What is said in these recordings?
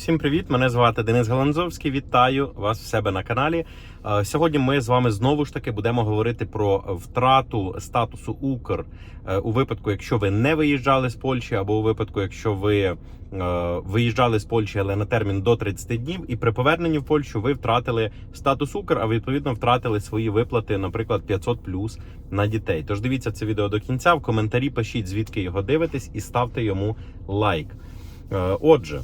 Всім привіт! Мене звати Денис Галанзовський. Вітаю вас в себе на каналі. Е, Сьогодні ми з вами знову ж таки будемо говорити про втрату статусу Укр е, у випадку, якщо ви не виїжджали з Польщі, або у випадку, якщо ви е, виїжджали з Польщі, але на термін до 30 днів, і при поверненні в Польщу ви втратили статус Укр, а відповідно втратили свої виплати, наприклад, 500 плюс на дітей. Тож дивіться це відео до кінця. В коментарі пишіть звідки його дивитесь, і ставте йому лайк. Отже.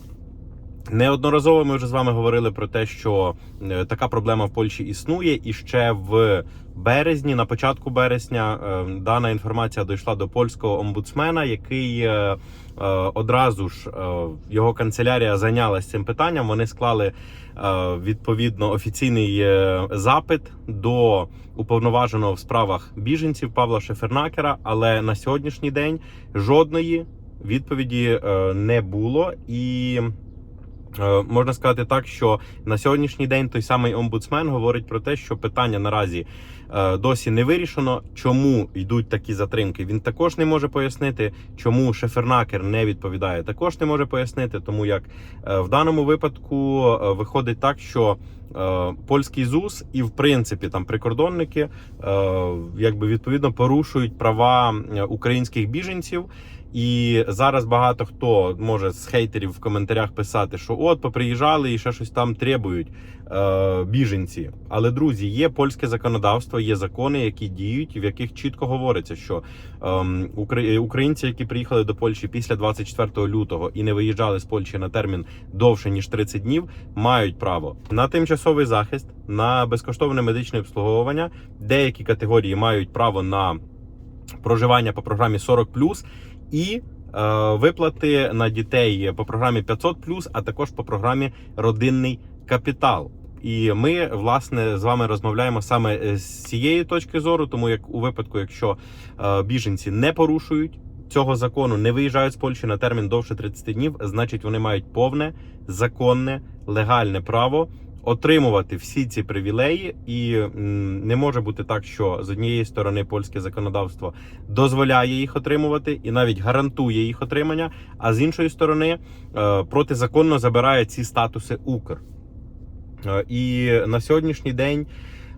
Неодноразово ми вже з вами говорили про те, що е, така проблема в Польщі існує, і ще в березні, на початку березня, е, дана інформація дійшла до польського омбудсмена, який е, одразу ж його канцелярія зайнялася цим питанням. Вони склали відповідно офіційний запит до уповноваженого в справах біженців Павла Шефернакера. Але на сьогоднішній день жодної відповіді не було і. Е, Можна сказати так, що на сьогоднішній день той самий омбудсмен говорить про те, що питання наразі е, досі не вирішено. Чому йдуть такі затримки? Він також не може пояснити, чому Шефернакер не відповідає. Також не може пояснити, тому як е, в даному випадку виходить так, що польський ЗУС і в принципі там прикордонники якби відповідно порушують права українських біженців. І зараз багато хто може з хейтерів в коментарях писати, що от поприїжджали і ще щось там требують е, біженці. Але друзі, є польське законодавство, є закони, які діють, в яких чітко говориться, що укра- українці, які приїхали до Польщі після 24 лютого і не виїжджали з Польщі на термін довше ніж 30 днів, мають право на тимчасовий захист, на безкоштовне медичне обслуговування. Деякі категорії мають право на проживання по програмі 40+, і е, виплати на дітей по програмі 500+, а також по програмі Родинний капітал. І ми власне з вами розмовляємо саме з цієї точки зору, тому як у випадку, якщо е, біженці не порушують цього закону, не виїжджають з Польщі на термін довше 30 днів, значить вони мають повне законне легальне право отримувати всі ці привілеї, і не може бути так, що з однієї сторони польське законодавство дозволяє їх отримувати і навіть гарантує їх отримання, а з іншої сторони е, протизаконно забирає ці статуси Укр. Е, І на сьогоднішній день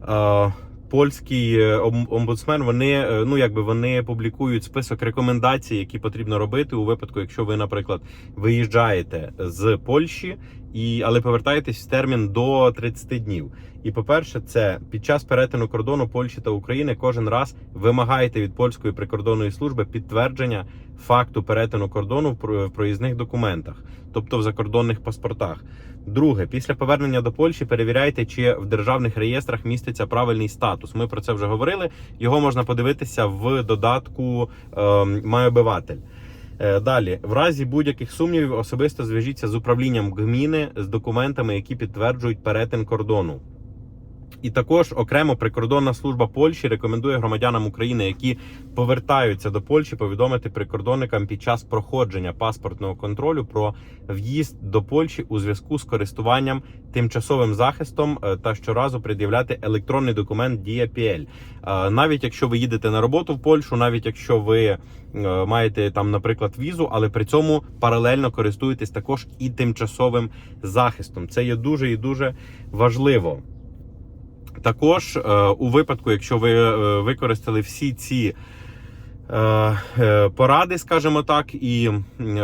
е, польський омбудсмен вони ну якби вони публікують список рекомендацій, які потрібно робити у випадку, якщо ви, наприклад, виїжджаєте з Польщі, і але повертаєтесь в термін до 30 днів. І по-перше, це під час перетину кордону Польщі та України кожен раз вимагаєте від польської прикордонної служби підтвердження факту перетину кордону в про- в проїзних документах, тобто в закордонних паспортах. Друге, після повернення до Польщі перевіряйте, чи в державних реєстрах міститься правильний статус. Ми про це вже говорили. Його можна подивитися в додатку ем, «Май обиватель». Е, Далі, в разі будь-яких сумнівів, особисто зв'яжіться з управлінням гміни з документами, які підтверджують перетин кордону. І також окремо прикордонна служба Польщі рекомендує громадянам України, які повертаються до Польщі, повідомити прикордонникам під час проходження паспортного контролю про в'їзд до Польщі у зв'язку з користуванням тимчасовим захистом е, та щоразу пред'являти електронний документ Дія PL. Е, Навіть якщо ви їдете на роботу в Польщу, навіть якщо ви е, маєте там, наприклад, візу, але при цьому паралельно користуєтесь також і тимчасовим захистом. Це є дуже і дуже важливо. Також е, у випадку, якщо ви е, використали всі ці е, поради, скажімо так, і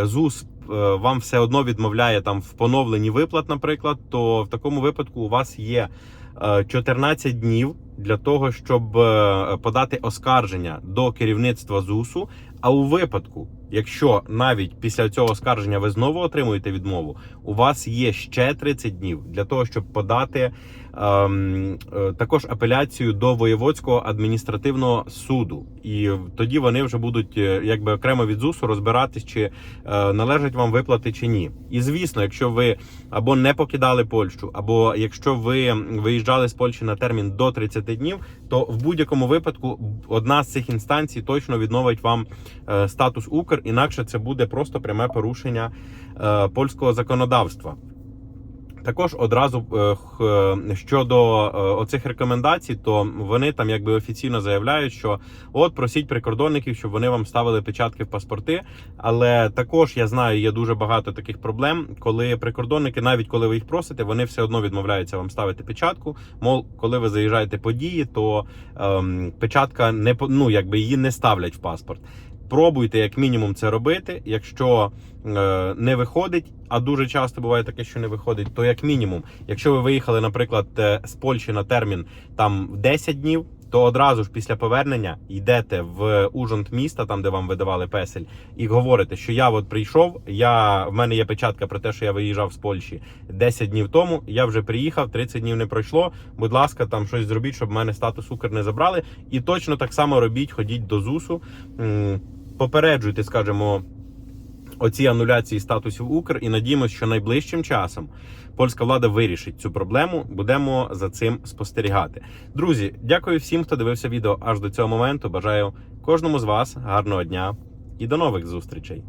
ЗУС вам все одно відмовляє там в поновленні виплат, наприклад, то в такому випадку у вас є е, 14 днів для того, щоб е, подати оскарження до керівництва ЗУСу. А у випадку, якщо навіть після цього оскарження ви знову отримуєте відмову, у вас є ще 30 днів для того, щоб подати ем, е, також апеляцію до воєводського адміністративного суду, і тоді вони вже будуть е, якби окремо від ЗУСу розбиратись, чи е, належать вам виплати чи ні. І звісно, якщо ви або не покидали Польщу, або якщо ви виїжджали з Польщі на термін до 30 днів, то в будь-якому випадку одна з цих інстанцій точно відновить вам е, статус Укр, інакше це буде просто пряме порушення е, польського законодавства. Також одразу е, е, щодо е, оцих рекомендацій, то вони там якби офіційно заявляють, що от просіть прикордонників, щоб вони вам ставили печатки в паспорти. Але також я знаю, є дуже багато таких проблем, коли прикордонники, навіть коли ви їх просите, вони все одно відмовляються вам ставити печатку. Мол, коли ви заїжджаєте по дії, то ем, печатка не ну, якби її не ставлять в паспорт. Пробуйте як мінімум це робити. Якщо е, не виходить, а дуже часто буває таке, що не виходить, то як мінімум, якщо ви виїхали, наприклад, е, з Польщі на термін там 10 днів. То одразу ж після повернення йдете в ужонт міста, там де вам видавали песель, і говорите, що я от прийшов. Я в мене є печатка про те, що я виїжджав з Польщі 10 днів тому. Я вже приїхав, 30 днів не пройшло. Будь ласка, там щось зробіть, щоб в мене статус Укр не забрали. І точно так само робіть, ходіть до ЗУСу, попереджуйте, скажімо, оці ануляції статусів Укр, і надіємося, що найближчим часом польська влада вирішить цю проблему. Будемо за цим спостерігати. Друзі, дякую всім, хто дивився відео аж до цього моменту. Бажаю кожному з вас гарного дня і до нових зустрічей.